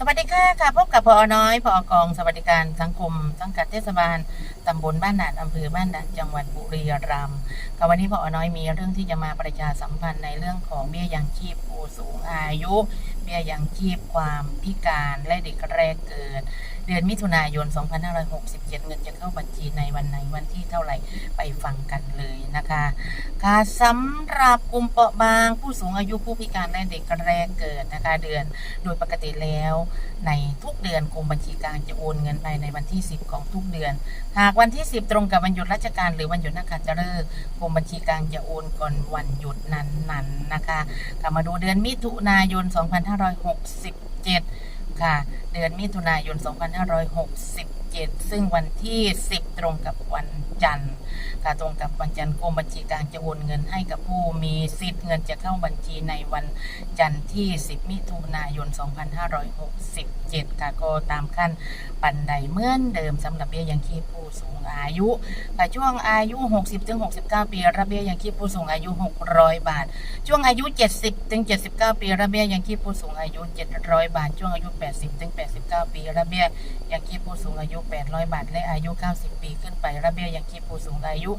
สวัสดีค่ะค่ะพบกับพอน้อยพอกองสวัสดิการสังคมสังกัดเทศบาลตำบลบ้านด่านอำเภอบ้านด่านจังหวัดบุรีรัมย์ค่ะวันนี้พอน้อยมีเรื่องที่จะมาประชาสัมพันธ์ในเรื่องของเบี้ยยังชีพผู้สูงอายุ เบี้ยยังชีพความพิการและเด็กแรกเกิด เดือนมิถุนายน 2567 เงินจะเข้าบัญชีในวันไหนวันที่เท่าไหร่ไปฟังกันเลย คะค่ะสำหรับกลุ่มเปราะบาง ผู้สูงอายุผู้พิการและเด็กแรกเกิดนะคะเดือน โดยปกติแล้ว ในทุกเดือนกรมบัญชีกลางจะโอนเงินไปในวันที่ 10 ของทุกเดือน หากวันที่ 10 ตรงกับวันหยุดราชการหรือวันหยุดนักขัตฤกษ์กรมบัญชีกลางจะโอนก่อนวันหยุดนั้นๆนะคะกลับมาดูเดือนมิถุนายน 2567 ค่ะ เดือนมิถุนายน 2567 ซึ่งวันที่ 10 ตรงกับวันจันทร์ค่ะตรงกับวันจันทร์กรมบัญชีกลางจะโอนเงินให้กับผู้มีสิทธิ์เงินจะเข้าบัญชีในวันจันทร์ที่ 10 มิถุนายน 2567 ค่ะก็ตามขั้นปันใดเหมือนเดิมสำหรับเบี้ยยังชีพผู้สูงอายุค่ะช่วงอายุ 60-69 ปีรับเบี้ยยังชีพผู้สูงอายุ 600 บาท ช่วงอายุ 70ถึง79 ปีระเบี้ยยังชีพผู้สูงอายุ 700 บาท ช่วงอายุ 80ถึง89 ปีระเบี้ยยังชีพผู้สูงอายุ800 บาท และอายุ 90 ปีขึ้นไป ระเบี้ยยังชีผู้สูงอายุ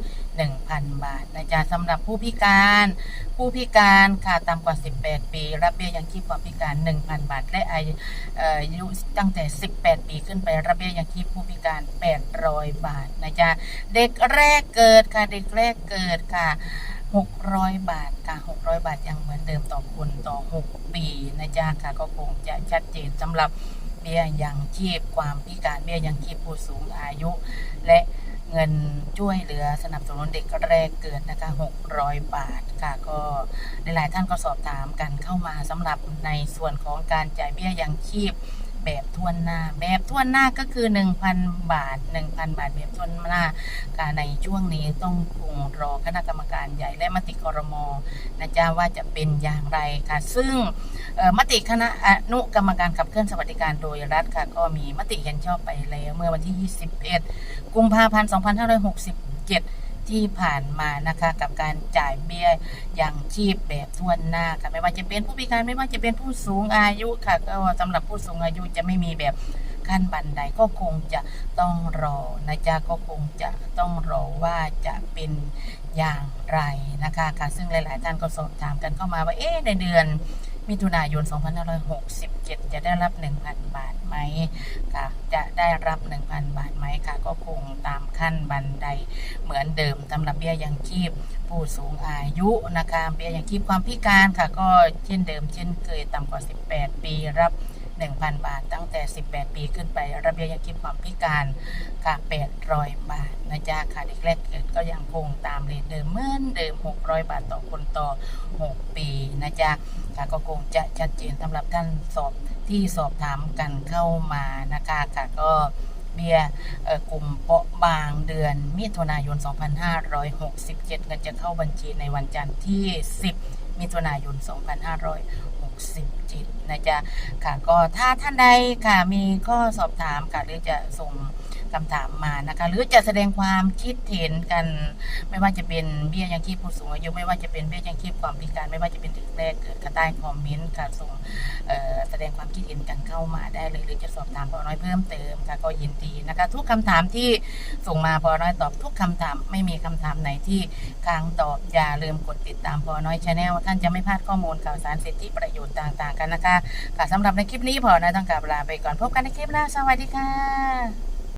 1,000 บาทนะจ๊ะสำหรับผู้พิการ ผู้พิการค่ะต่ำกว่า 18 ปีรับเบี้ยยังชีพความพิการ 1,000 บาท และอายุตั้งแต่ 18 ปีขึ้นไป ระเบี้ยยังชีผู้พิการ 800 บาทนะจ๊ะเด็กแรกเกิดค่ะเด็กแรกเกิดค่ะ600 บาทค่ะ600 บาทยังเหมือนเดิมต่อคนต่อ 6 ปีนะจ๊ะค่ะก็คงจะชัดเจนสำหรับ บี้ยยังชีพความพิการเบี้ยยังชีพผู้สูงอายุ และเงินช่วยเหลือสนับสนุนเด็กแรกเกิดนะคะ600 บาทค่ะก็หลายๆท่านก็สอบถามกันเข้ามาสำหรับในส่วนของการจ่ายเบี้ยยังชีพ แบบทวนหน้า แบบทวนหน้าก็คือ 1,000 บาท 1,000 บาท แบบทวนหน้าการในช่วงนี้ต้องคงรอคณะกรรมการใหญ่และมติคอรมอนะจ๊ะว่าจะเป็นอย่างไรค่ะ ซึ่งมติคณะอนุกรรมการขับเคลื่อนสวัสดิการโดยรัฐค่ะ ก็มีมติเห็นชอบไปแล้วเมื่อวันที่ 21 กุมภาพันธ์ 2567 ที่ผ่านมานะคะกับการจ่ายเบี้ยยังชีพแบบทวนหน้าค่ะไม่ว่าจะเป็นผู้พิการไม่ว่าจะเป็นผู้สูงอายุค่ะ ก็สำหรับผู้สูงอายุจะไม่มีแบบขั้นบันไดก็คงจะต้องรอนะจ๊ะก็คงจะต้องรอว่าจะเป็นอย่างไรนะคะค่ะซึ่งหลาย ๆ ท่านก็สอบถามกันเข้ามาว่าเอ๊ะในเดือน มิถุนายน 2567 จะได้รับ 1,000 บาทไหมค่ะจะได้รับ 1,000 บาทไหมค่ะ ก็คงตามขั้นบันไดเหมือนเดิมสำหรับเบี้ยยังชีพผู้สูงอายุนะคะเบี้ยยังชีพความพิการค่ะ ก็เช่นเดิมเช่นเคยต่ำกว่า 18 ปีรับ 1,000 บาท ตั้งแต่ 18 ปีขึ้นไประเบียยังชีพความพิการค่ะ800 บาทนะจ๊ะค่ะเด็กแรกเกิดก็ยังคงตามเรทเดิมเหมือนเดิม 600 บาทต่อคนต่อ 6 ปีนะจ๊ะค่ะก็คงจะชัดเจนสำหรับท่านสอบที่สอบถามกันเข้ามานะคะค่ะก็เบียเอ่อกลุ่มเปราะบางเดือนมิถุนายน 2567เงินจะเข้าบัญชีในวันจันทร์ที่ 10 มิถุนายน 2567นะจ๊ะค่ะก็ถ้าท่านใดค่ะมีข้อสอบถามค่ะหรือจะส่ง คำถามมานะคะ หรือจะแสดงความคิดเห็นกัน ไม่ว่าจะเป็นเบี้ยยังชีพผู้สูงอายุไม่ว่าจะเป็นเบี้ยยังชีพความพิการ ไม่ว่าจะเป็นเด็กแรกเกิดกระใต้คอมเมนต์ค่ะส่งแสดงความคิดเห็นกันเข้ามาได้เลยหรือจะสอบถามพอน้อยเพิ่มเติมค่ะก็ยินดีนะคะ ทุกคำถามที่ส่งมาพอน้อยตอบทุกคำถามไม่มีคำถามไหนที่ค้างตอบอย่าลืมกดติดตามพอน้อยชาแนลท่านจะไม่พลาดข้อมูลข่าวสารสิทธิประโยชน์ต่างๆกันนะคะค่ะสำหรับในคลิปนี้พอน้อยต้องกลับลาไปก่อนพบกันในคลิปหน้าสวัสดีค่ะ